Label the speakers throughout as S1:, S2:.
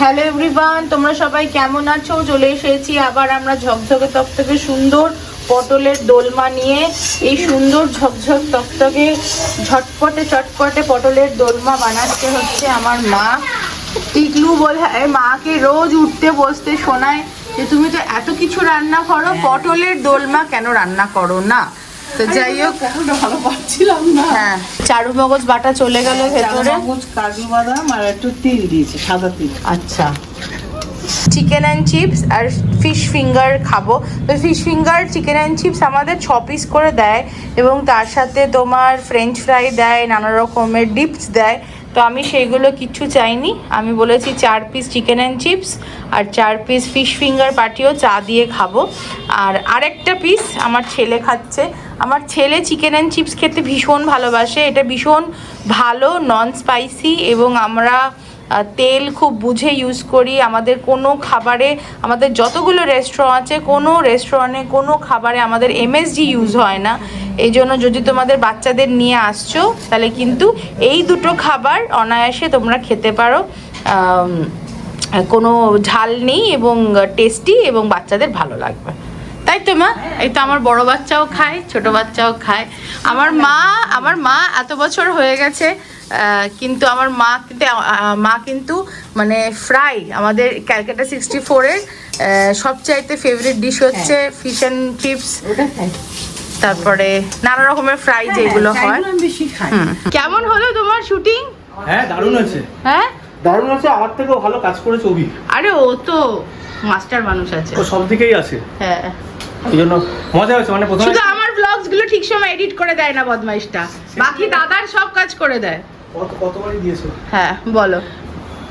S1: Hello everyone তোমরা সবাই কেমন আছো? চলে এসেছি আবার আমরা ঝকঝকে তকতকে সুন্দর পটলের দোলমা নিয়ে। এই সুন্দর ঝকঝক তকতকে ঝটপটে চটপটে পটলের দোলমা বানাচ্ছে হচ্ছে আমার মা। টিকলু বলে এই মাকে রোজ উঠতে বসতে শোনায় যে তুমি তো এত কিছু রান্না করো পটলের দোলমা কেন রান্না করো না? তো যাই হোক।
S2: ভালো পাচ্ছিলাম না?
S1: হ্যাঁ চারু মগজ বাটা চলে গেল ভেতরে।
S2: মগজ কাজু বাদাম আর একটু তিল দিয়েছে সাদা তিল।
S1: আচ্ছা। চিকেন অ্যান্ড চিপস আর ফিশ ফিঙ্গার খাব। তো fish finger chicken and chips আমাদের ছ পিস করে দেয় এবং তার সাথে তোমার ফ্রেঞ্চ ফ্রাই দেয় নানা রকমের ডিপস দেয়। তো আমি সেইগুলো কিচ্ছু চাইনি। আমি বলেছি চার পিস চিকেন অ্যান্ড চিপস আর চার পিস ফিশ ফিঙ্গার পাটিও চা দিয়ে খাব। আর আরেকটা পিস আমার ছেলে খাচ্ছে। আমার ছেলে চিকেন অ্যান্ড চিপস খেতে ভীষণ ভালোবাসে। এটা ভীষণ ভালো নন স্পাইসি এবং আমরা তেল খুব বুঝে ইউজ করি। আমাদের কোনো খাবারে, আমাদের যতগুলো রেস্টুরেন্ট আছে, কোনো রেস্টুরেন্টে কোনো খাবারে আমাদের এমএসজি ইউজ হয় না। এই জন্য যদি তোমাদের বাচ্চাদের নিয়ে আসছো, তাহলে কিন্তু এই দুটো খাবার অনায়াসে তোমরা খেতে পারো। কোনো ঝাল নেই এবং টেস্টি এবং বাচ্চাদের ভালো লাগবে। তাই তো মা? এই তো আমার বড় বাচ্চাও খায় ছোট বাচ্চাও খায়। আমার মা আমার মা এত বছর হয়ে গেছে কিন্তু আমার মা কিন্তু মা কিন্তু মানে ফ্রাই। আমাদের ক্যালকাটা সিক্সটি ফোরের সবচাইতে ফেভারিট ডিশ হচ্ছে ফিশ অ্যান্ড চিপস তারপরে নানা রকমের ফ্রাই যেগুলো হয়।
S2: চাইগুলো বেশি
S1: কেমন হলো তোমার শুটিং
S3: হ্যাঁ দারুণ আছে
S1: হ্যাঁ?
S3: দারুণ আছে আমার থেকেও ভালো কাজ করেছে অভি
S1: আরে ও তো মাস্টার মানুষ আছে।
S3: ও সব দিকেই আছে।
S1: হ্যাঁ।
S3: এই জন্য মজা হয়েছে মানে প্রথমে
S1: শুধু আমার ব্লগসগুলো ঠিক সময় এডিট করে দেয় না বদমাইশটা। বাকি দাদার সব কাজ করে দেয়।
S3: কত কতবারই দিয়েছ?
S1: হ্যাঁ বলো।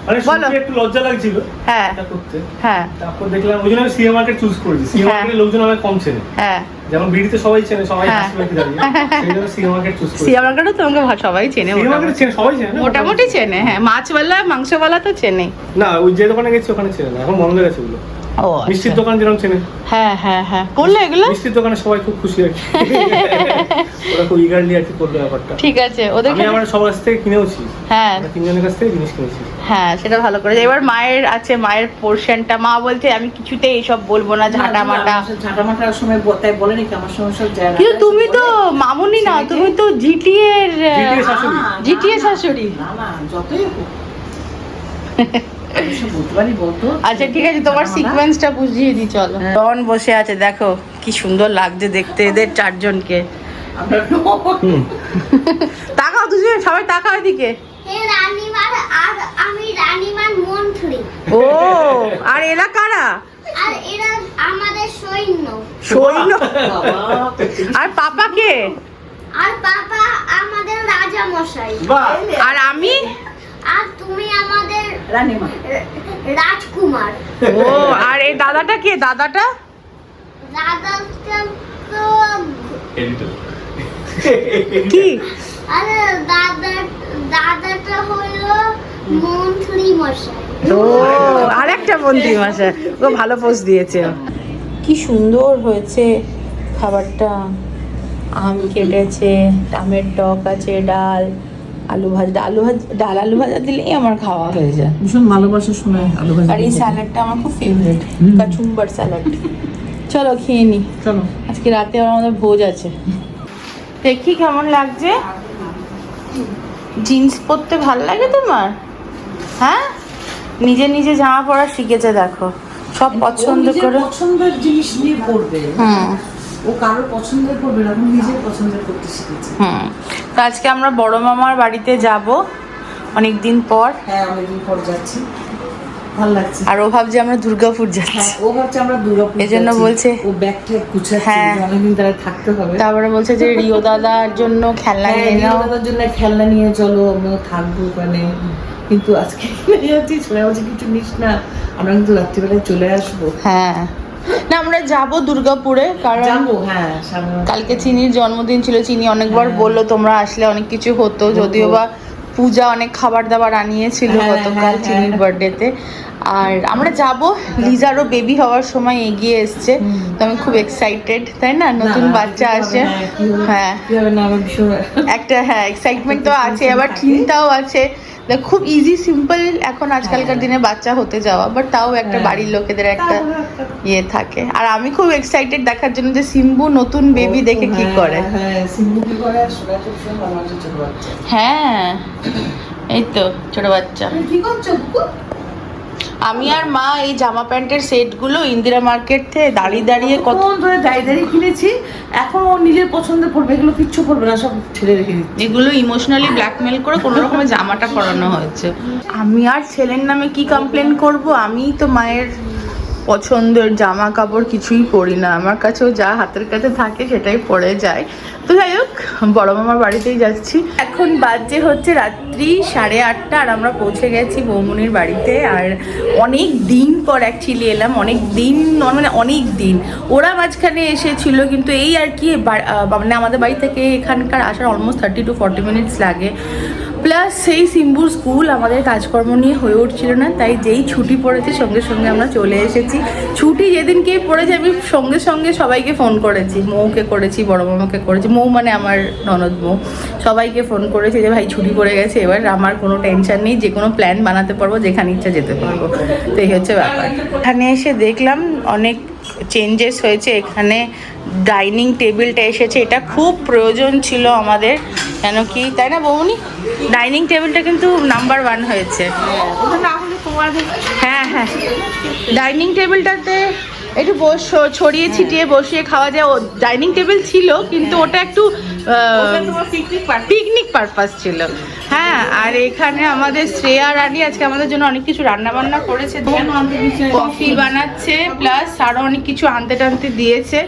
S3: মানে শুনতে একটু লজ্জা লাগছিল
S1: হ্যাঁ।
S3: এটা করতে।
S1: হ্যাঁ।
S3: তারপর দেখলাম ওই জন্য আমি সিএ মার্কেট চুজ করেছি সিএ
S1: হ্যাঁ।
S3: লোকজন আমাকে কম চেনে।
S1: হ্যাঁ।
S3: যেমন বিড়িতে সবাই চেনে সবাই
S1: হ্যাঁ।
S3: হাসি দাঁড়িয়ে। সেই জন্য সিএ মার্কেট চুজ করেছি
S1: সিয়া মার্কেটও তোমাকে সবাই চেনে
S3: সিএ মার্কেট
S1: মোটামুটি।
S3: চেনে সবাই চেনে না?
S1: মোটামুটি চেনে হ্যাঁ। মাছওয়ালা মাংসওয়ালা তো চেনে
S3: না ওই যে দোকানে গেছি ওখানে চেনে না। এখন বন্ধ হয়ে গেছে ওগুলো।
S1: ও
S3: মিষ্টির
S1: আচ্ছা।
S3: দোকান যেরকম চেনে?
S1: হ্যাঁ হ্যাঁ হ্যাঁ। করলে এগুলো?
S3: মিষ্টির দোকানে সবাই খুব খুশি কি। ওরা খুব ইগারলি আর কি করল ব্যাপারটা।
S1: ঠিক আছে ওদের
S3: আমি আমার সবার কাছ থেকে কিনেওছি।
S1: হ্যাঁ।
S3: তিনজনের কাছ থেকে জিনিস কিনেছি।
S1: হ্যাঁ সেটা ভালো করে এবার মায়ের আছে মায়ের পোর্শনটা মা বলছে আমি কিছুতে এইসব বলব না ঝাঁটা মাটা।
S2: ঝাঁটা মাটার সময় ব- তাই বলে নাকি আমার সময় সব যায়
S1: কিন্তু তুমি তো মামুনি না তুমি তো জিটি এর
S3: জিটিএ শাশুড়ি।
S1: জিটিএ শাশুড়ি।
S2: না না যতই হোক।
S1: আচ্ছা ঠিক আছে তোমার সিকোয়েন্সটা বুঝিয়ে দিই চলো।
S2: হ্যাঁ।
S1: ডন বসে আছে দেখো কি সুন্দর লাগছে দেখতে এদের চারজনকে। তাকাও দুজন সবাই তাকাও এদিকে।
S4: আর আমি রানীমার মন্ত্রী।
S1: ও আর এরা কারা?
S4: আর এরা আমাদের সৈন্য।
S1: সৈন্য? আর পাপা কে?
S4: আর বাবা আমাদের রাজা মশাই
S1: আর আমি?
S4: আর তুমি আমাদের
S2: রানীমা।
S4: রাজকুমার।
S1: ও আর এই দাদাটা কে? দাদাটা?
S4: দাদাটা তো
S1: কি?
S4: আরে দাদা দাদাটা হলো মন্ত্রী মশাই।
S1: ও আরেকটা মন্ত্রী মাসা ও ভালো পোস্ট দিয়েছে। কি সুন্দর হয়েছে খাবারটা। আম কেটেছে আমের টক আছে ডাল। আলু ভাজা আলু ভাজা ডাল আলু ভাজা দিলেই আমার খাওয়া হয়ে যায়।
S2: ভীষণ ভালোবাসা শুনে আলু ভাজা
S1: আর এই স্যালাডটা আমার খুব ফেভারিট কাচুম্বার স্যালাড। চলো খেয়ে নি।
S2: চলো।
S1: আজকে রাতে আমাদের ভোজ আছে। দেখি কেমন লাগছে। জিন্স পরতে ভালো লাগে তোমার? হ্যাঁ? নিজে নিজে জামা পরা শিখেছে দেখো। সব পছন্দ করে।
S2: পছন্দের জিনিস নিয়ে পড়বে
S1: হুম।
S2: ও কারোর পছন্দের করবে না নিজের পছন্দের করতে শিখেছে।
S1: হুম তো আজকে আমরা বড় মামার বাড়িতে যাব অনেক দিন পর।
S2: হ্যাঁ অনেকদিন পর যাচ্ছি। ভালো লাগছে।
S1: আর ও ভাবছে আমরা দুর্গাপুর যাচ্ছি।
S2: হ্যাঁ ও ভাবছে আমরা দুর্গাপুর
S1: এজন্য
S2: যাচ্ছি।
S1: বলছে।
S2: ও ব্যাগটা গুছাচ্ছে
S1: হ্যাঁ।
S2: অনেকদিন তারা থাকতে হবে।
S1: তারপরে বলছে যে রিও দাদার জন্য খেলনা
S2: হ্যাঁ,
S1: নিয়ে নাও।
S2: দাদার জন্য খেলনা নিয়ে চলো আমিও থাকব ওখানে। কিন্তু আজকে যাচ্ছি ছোড়া কিছু নিস না। আমরা কিন্তু রাত্রিবেলায় চলে আসব।
S1: হ্যাঁ। না আমরা যাব দুর্গাপুরে কারণ
S2: হ্যাঁ
S1: কালকে চিনির জন্মদিন ছিল চিনি অনেকবার
S2: হ্যাঁ।
S1: বলল তোমরা আসলে অনেক কিছু হতো যদিও বা পূজা অনেক খাবার দাবার আনিয়েছিল
S2: হ্যাঁ,
S1: গতকাল চিনির। বার্থডেতে আর আমরা যাব লিজারও বেবি হওয়ার সময় এগিয়ে এসছে তো আমি খুব এক্সাইটেড তাই না? নতুন বাচ্চা আসে।
S2: হ্যাঁ,
S1: একটা হ্যাঁ এক্সাইটমেন্ট তো আছে আবার চিন্তাও আছে। দেখ, খুব ইজি সিম্পল এখন আজকালকার দিনে বাচ্চা হতে যাওয়া বাট তাও একটা
S2: হ্যাঁ।
S1: বাড়ির লোকেদের একটা ইয়ে থাকে। আর আমি খুব এক্সাইটেড দেখার জন্য যে সিম্বু নতুন বেবি দেখে কি
S2: হ্যাঁ,
S1: করে।
S2: হ্যাঁ
S1: হ্যাঁ এই তো ছোট বাচ্চা।
S2: কি করছ?
S1: আমি আর মা এই জামা প্যান্টের সেটগুলো ইন্দিরা মার্কেট থেকে দাঁড়িয়ে দাঁড়িয়ে কত
S2: ধরে দাঁড়িয়ে দাঁড়িয়ে কিনেছি এখন ও নিজের পছন্দ করবে এগুলো কিচ্ছু করবে না সব ছেলে রেখে দিচ্ছে।
S1: এগুলো ইমোশনালি ব্ল্যাকমেল করে কোনো রকমের জামাটা করানো হয়েছে। আমি আর ছেলের নামে কি কমপ্লেন করব? আমি তো মায়ের পছন্দের জামা কাপড় কিছুই পরি না। আমার কাছেও যা হাতের কাছে থাকে সেটাই পরে যায়। তো যাই হোক, বড় মামার বাড়িতেই যাচ্ছি। এখন বাজে হচ্ছে রাত্রি সাড়ে আটটা আর আমরা পৌঁছে গেছি বৌমনির বাড়িতে। আর অনেক দিন পর অ্যাকচুয়ালি এলাম, অনেক দিন মানে অনেক দিন। ওরা মাঝখানে এসেছিল, কিন্তু এই আর কি মানে আমাদের বাড়ি থেকে এখানকার আসার almost thirty to forty minutes লাগে। প্লাস সেই সিম্বুর স্কুল আমাদের কাজকর্ম নিয়ে হয়ে উঠছিল না, তাই যেই ছুটি পড়েছে সঙ্গে সঙ্গে আমরা চলে এসেছি। ছুটি যেদিনকে পড়েছে আমি সঙ্গে সঙ্গে সবাইকে ফোন করেছি, মৌকে করেছি, বড় মামাকে করেছি, মৌ মানে আমার ননদ মৌ, সবাইকে ফোন করেছি যে, ভাই, ছুটি পড়ে গেছে, এবার আমার কোনো টেনশন নেই, যে কোনো প্ল্যান বানাতে পারব, যেখানে ইচ্ছা যেতে পারব। তো এই হচ্ছে ব্যাপার। এখানে এসে দেখলাম অনেক চেঞ্জেস হয়েছে, এখানে ডাইনিং টেবিলটা এসেছে, এটা খুব প্রয়োজন ছিল আমাদের, কেন কি? তাই না বৌনি ডাইনিং টেবিলটা কিন্তু নাম্বার ওয়ান হয়েছে। হ্যাঁ হ্যাঁ। ডাইনিং টেবিলটাতে একটু বস ছড়িয়ে ছিটিয়ে বসিয়ে খাওয়া যায়, ও ডাইনিং টেবিল ছিল, কিন্তু ওটা একটু
S2: পিকনিক
S1: পারপাস ছিল। হ্যাঁ আর এখানে আমাদের শ্রেয়া রানী আজকে আমাদের জন্য অনেক কিছু রান্না বান্না করেছে কফি বানাচ্ছে প্লাস আরও অনেক কিছু আনতে টানতে দিয়েছে।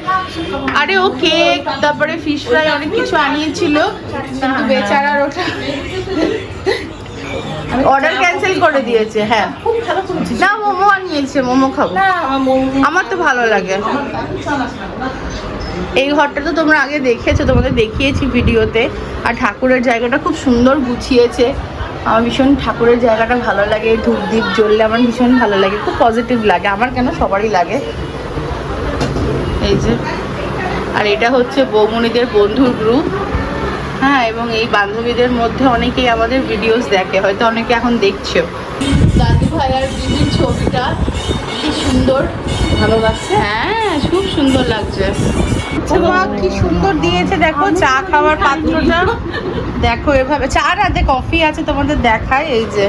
S1: আরে ও কেক তারপরে ফিশ ফ্রাই অনেক কিছু আনিয়েছিল কিন্তু বেচারার ওটা অর্ডার ক্যান্সেল করে দিয়েছে হ্যাঁ। না মোমো আনিয়েছে মোমো খাব।
S2: আমার
S1: তো ভালো লাগে। এই ঘরটা তো তোমরা আগে দেখেছ, তোমাদের দেখিয়েছি ভিডিওতে। আর ঠাকুরের জায়গাটা খুব সুন্দর গুছিয়েছে। আমার ভীষণ ঠাকুরের জায়গাটা ভালো লাগে ধূপ দ্বীপ জ্বললে আমার ভীষণ ভালো লাগে, খুব পজিটিভ লাগে, আমার কেন সবারই লাগে। এই যে, আর এটা হচ্ছে বৌমণিদের বন্ধুর গ্রুপ হ্যাঁ এবং এই বান্ধবীদের মধ্যে অনেকেই আমাদের ভিডিওস দেখে, হয়তো অনেকে এখন দেখছ দাদু ভাই আর দিদির ছবিটা, কি সুন্দর।
S2: ভালো লাগছে?
S1: হ্যাঁ খুব সুন্দর লাগছে। কি সুন্দর দিয়েছে দেখো চা খাওয়ার পাত্রটা। দেখো এভাবে চা রাতে কফি আছে তোমাদের দেখায় এই যে।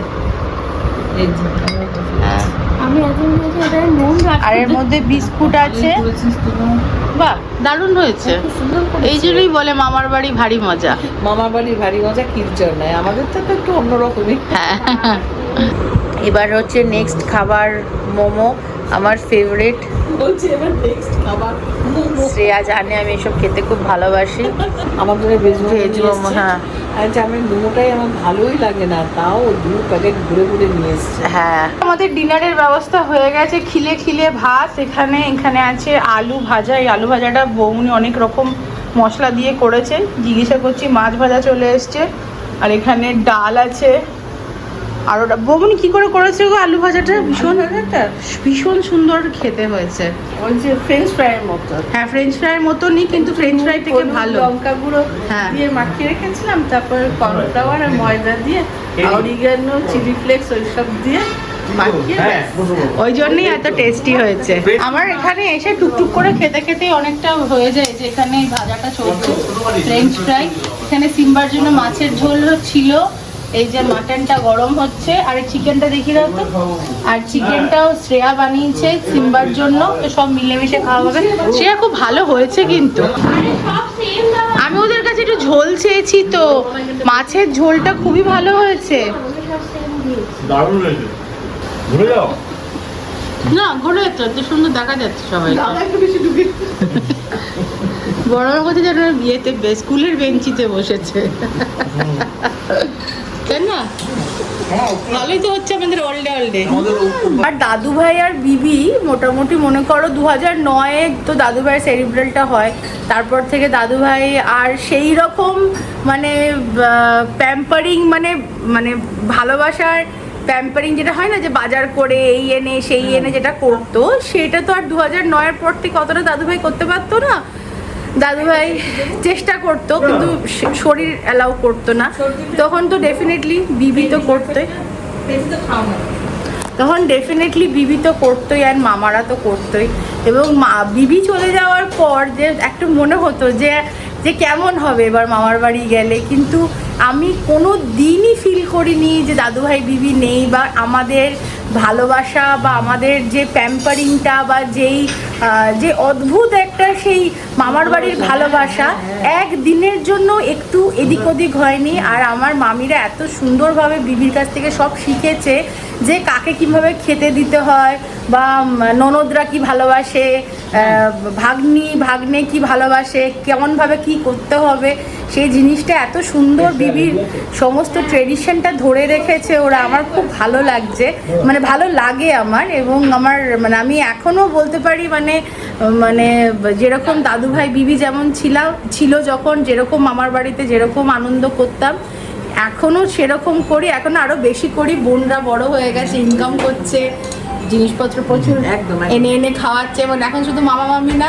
S2: এই যে,
S1: হ্যাঁ। আর এর মধ্যে বিস্কুট আছে। বাহ দারুণ হয়েছে। এই জন্যই বলে মামার বাড়ি ভারী মজা।
S2: মামার বাড়ির ভারী মজা কিরচর নাই আমাদের তো একটু অন্যরকমই।
S1: হ্যাঁ। এবার হচ্ছে নেক্সট খাবার মোমো আমার ফেভারিট
S2: বলছি এবার নেক্সট খাবার।
S1: শ্রেয়া জানে আমি এসব খেতে খুব ভালোবাসি।
S2: আমাদের ভেজ
S1: ভেজ মোমো হ্যাঁ।
S2: আর মোমোটাই আমার ভালোই লাগে না তাও দু প্যাকেট ঘুরে ঘুরে নিয়ে এসছে।
S1: হ্যাঁ। আমাদের ডিনারের ব্যবস্থা হয়ে গেছে খিলে খিলে ভাত এখানে এখানে আছে আলু ভাজা। এই আলু ভাজাটা বৌনি অনেক রকম মশলা দিয়ে করেছে। জিজ্ঞাসা করছি মাছ ভাজা চলে এসছে। আর এখানে ডাল আছে। আর ওটা বৌমনি কি করে করেছে গো আলু ভাজাটা? ভীষণ ভীষণ সুন্দর খেতে হয়েছে।
S2: ওই যে ফ্রেঞ্চ ফ্রাইয়ের মতো।
S1: হ্যাঁ ফ্রেঞ্চ ফ্রাইয়ের মতনই কিন্তু ফ্রেঞ্চ ফ্রাই থেকে ভালো।
S2: লঙ্কা গুঁড়ো
S1: হ্যাঁ।
S2: দিয়ে মাখিয়ে রেখেছিলাম তারপর কর্নফ্লাওয়ার আর ময়দা দিয়ে অরিগানো চিলি ফ্লেক্স ওইসব দিয়ে মাখিয়ে
S3: হ্যাঁ।
S1: ওই জন্যই এত টেস্টি হয়েছে। আমার এখানে এসে টুকটুক করে খেতে খেতে অনেকটা হয়ে যায় যে এখানে ভাজাটা চলছে। ফ্রেঞ্চ ফ্রাই এখানে সিম্বার জন্য মাছের ঝোল ছিল। এই যে মাটনটা গরম হচ্ছে আর চিকেনটা দেখি দাও তো। আর চিকেনটাও শ্রেয়া বানিয়েছে সিম্বার জন্য তো সব মিলেমিশে খাওয়া হবে। শ্রেয়া খুব ভালো হয়েছে কিন্তু। আমি ওদের কাছে একটু ঝোল চেয়েছি তো। মাছের ঝোলটা খুবই ভালো হয়েছে।
S3: দারুণ হয়েছে। ঘুরে যাও।
S1: না ঘুরে তো এত সুন্দর দেখা যাচ্ছে সবাই। বড় কথা যেন বিয়েতে স্কুলের বেঞ্চিতে বসেছে। তাই তো হচ্ছে আমাদের অলডে অলডে আর দাদু ভাই আর বিবি, মোটামুটি মনে করো দু হাজার নয়ে তো দাদু ভাইয়ের সেরিব্রালটা হয়। তারপর থেকে দাদু ভাই আর সেই রকম মানে প্যাম্পারিং মানে মানে ভালোবাসার প্যাম্পারিং যেটা হয় না যে বাজার করে এই এনে, সেই এনে যেটা করতো, সেটা তো আর দু হাজার নয়ের পর থেকে অতটা দাদু ভাই করতে পারতো না। দাদুভাই চেষ্টা করতো, কিন্তু শরীর অ্যালাউ করতো না। তখন তো ডেফিনেটলি বিবি তো করতোই
S2: বেশি তো খাও না
S1: তখন ডেফিনেটলি বিবি তো করতোই আর মামারা তো করতোই। এবং মা, বিবি চলে যাওয়ার পর যে একটু মনে হতো যে যে কেমন হবে এবার মামার বাড়ি গেলে। কিন্তু আমি কোনো দিনই ফিল করিনি যে দাদুভাই, বিবি নেই বা আমাদের ভালোবাসা বা আমাদের যে প্যাম্পারিংটা বা যেই যে অদ্ভুত একটা সেই মামার বাড়ির ভালোবাসা এক দিনের জন্য একটু এদিক ওদিক হয়নি। আর আমার মামিরা এত সুন্দরভাবে বিবির কাছ থেকে সব শিখেছে যে কাকে কীভাবে খেতে দিতে হয় বা ননদরা কি ভালোবাসে ভাগ্নি, ভাগ্নে কি ভালোবাসে, কেমনভাবে কি করতে হবে, সেই জিনিসটা এত সুন্দর বিবির সমস্ত ট্রেডিশনটা ধরে রেখেছে ওরা। আমার খুব ভালো লাগছে। মানে ভালো লাগে আমার এবং আমার মানে আমি এখনও বলতে পারি মানে মানে যেরকম দাদু ভাই বিবি যেমন ছিলাম ছিল যখন যেরকম মামার বাড়িতে যেরকম আনন্দ করতাম এখনও সেরকম করি এখন আরও বেশি করি বোনরা বড় হয়ে গেছে ইনকাম করছে জিনিসপত্র প্রচুর
S2: একদম।
S1: এনে এনে খাওয়াচ্ছে মানে এখন শুধু মামা মামি না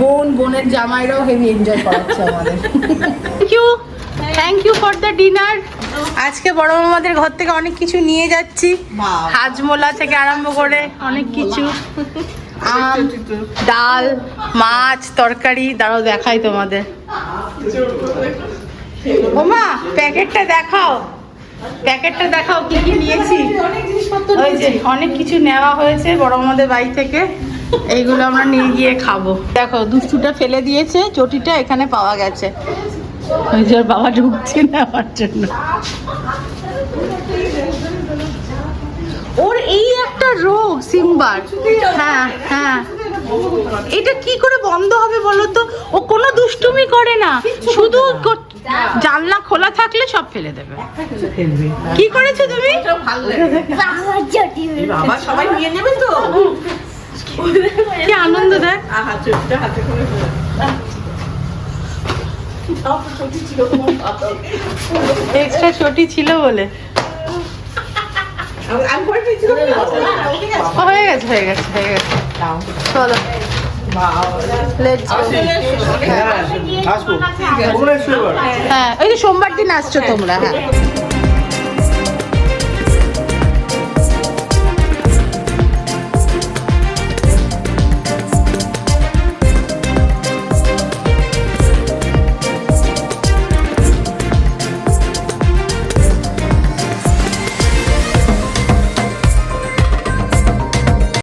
S1: বোন বোনের জামাইরাও হেভি এনজয় করাচ্ছে আমাদের। Thank you thank you for the dinner আজকে বড় মামাদের ঘর থেকে অনেক কিছু নিয়ে যাচ্ছি। হাজমোলা থেকে আরম্ভ করে অনেক কিছু। আম ডাল মাছ তরকারি দাঁড়াও দেখাই তোমাদের। ওমা প্যাকেটটা দেখাও। প্যাকেটটা দেখাও কি কি নিয়েছি।
S2: অনেক
S1: ওই যে অনেক কিছু নেওয়া হয়েছে বড় আমাদের বাড়ি থেকে। এইগুলো আমরা নিয়ে গিয়ে খাব। দেখো দুষ্টুটা ফেলে দিয়েছে চটিটা এখানে পাওয়া গেছে। ওই যে বাবা ঢুকছে নেওয়ার জন্য। ওর এই একটা রোগ সিম্বার। হ্যাঁ হ্যাঁ। এটা কি করে বন্ধ হবে বলো তো? ও কোনো দুষ্টুমি করে না। শুধু জানলা খোলা থাকলে সব ফেলে দেবে। কি করেছ তুমি?
S2: বাবা সবাই নিয়ে নেবে তো।
S1: কি আনন্দ দেখ
S2: আহা চোখটা হাতে করে
S1: এক্সট্রা চটি ছিল বলে। হয়ে গেছে হয়ে গেছে হয়ে গেছে। চলো।
S3: এবার
S1: হ্যাঁ। ওই যে সোমবার দিন আসছো তোমরা হ্যাঁ।